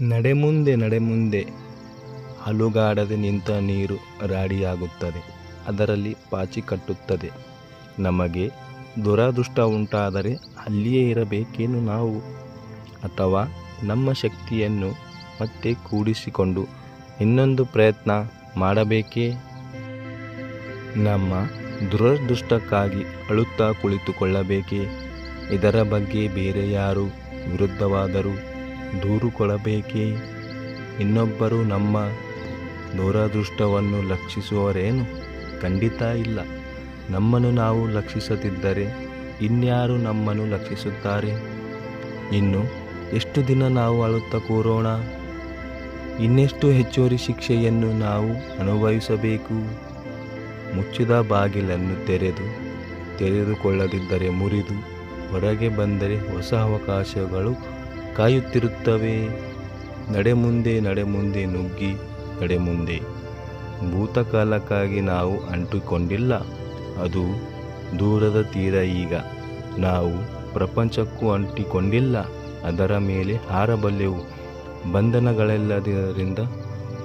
ನಡೆ ಮುಂದೆ ನಡೆ ಮುಂದೆ ಅಲುಗಾಡದೆ ನಿಂತ ನೀರು ರಾಡಿಯಾಗುತ್ತದೆ. ಅದರಲ್ಲಿ ಪಾಚಿ ಕಟ್ಟುತ್ತದೆ. ನಮಗೆ ದುರಾದೃಷ್ಟ ಉಂಟಾದರೆ ಅಲ್ಲಿಯೇ ಇರಬೇಕೇನು ನಾವು? ಅಥವಾ ನಮ್ಮ ಶಕ್ತಿಯನ್ನು ಮತ್ತೆ ಕೂಡಿಸಿಕೊಂಡು ಇನ್ನೊಂದು ಪ್ರಯತ್ನ ಮಾಡಬೇಕೇ? ನಮ್ಮ ದುರದೃಷ್ಟಕ್ಕಾಗಿ ಅಳುತ್ತಾ ಕುಳಿತುಕೊಳ್ಳಬೇಕೇ? ಇದರ ಬಗ್ಗೆ ಬೇರೆ ಯಾರು ವಿರುದ್ಧವಾದರೂ ದೂರು ಕೊಡಬೇಕೇ ಇನ್ನೊಬ್ಬರು ನಮ್ಮ ದೂರದೃಷ್ಟವನ್ನು ಲಕ್ಷಿಸುವರೇನು ಖಂಡಿತ ಇಲ್ಲ. ನಮ್ಮನ್ನು ನಾವು ಲಕ್ಷಿಸದಿದ್ದರೆ ಇನ್ಯಾರು ನಮ್ಮನ್ನು ಲಕ್ಷಿಸುತ್ತಾರೆ? ಇನ್ನು ಎಷ್ಟು ದಿನ ನಾವು ಅಳುತ್ತಾ ಕೂರೋಣ? ಇನ್ನೆಷ್ಟು ಹೆಚ್ಚುವರಿ ಶಿಕ್ಷೆಯನ್ನು ನಾವು ಅನುಭವಿಸಬೇಕು? ಮುಚ್ಚಿದ ಬಾಗಿಲನ್ನು ತೆರೆದು, ತೆರೆದುಕೊಳ್ಳದಿದ್ದರೆ ಮುರಿದು, ಹೊರಗೆ ಬಂದರೆ ಹೊಸ ಅವಕಾಶಗಳು ಕಾಯುತ್ತಿರುತ್ತವೆ. ನಡೆ ಮುಂದೆ ನಡೆ ಮುಂದೆ ನುಗ್ಗಿ ನಡೆ ಮುಂದೆ ಭೂತಕಾಲಕ್ಕಾಗಿ ನಾವು ಅಂಟಿಕೊಂಡಿಲ್ಲ. ಅದು ದೂರದ ತೀರ ಈಗ. ನಾವು ಪ್ರಪಂಚಕ್ಕೂ ಅಂಟಿಕೊಂಡಿಲ್ಲ. ಅದರ ಮೇಲೆ ಹಾರಬಲ್ಲೆವು. ಬಂಧನಗಳೆಲ್ಲದರಿಂದ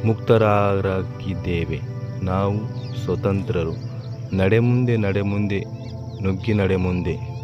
ಮುಕ್ತರಾಗಿದ್ದೇವೆ. ನಾವು ಸ್ವತಂತ್ರರು. ನಡೆ ಮುಂದೆ ನಡೆ ಮುಂದೆ ನುಗ್ಗಿ ನಡೆ ಮುಂದೆ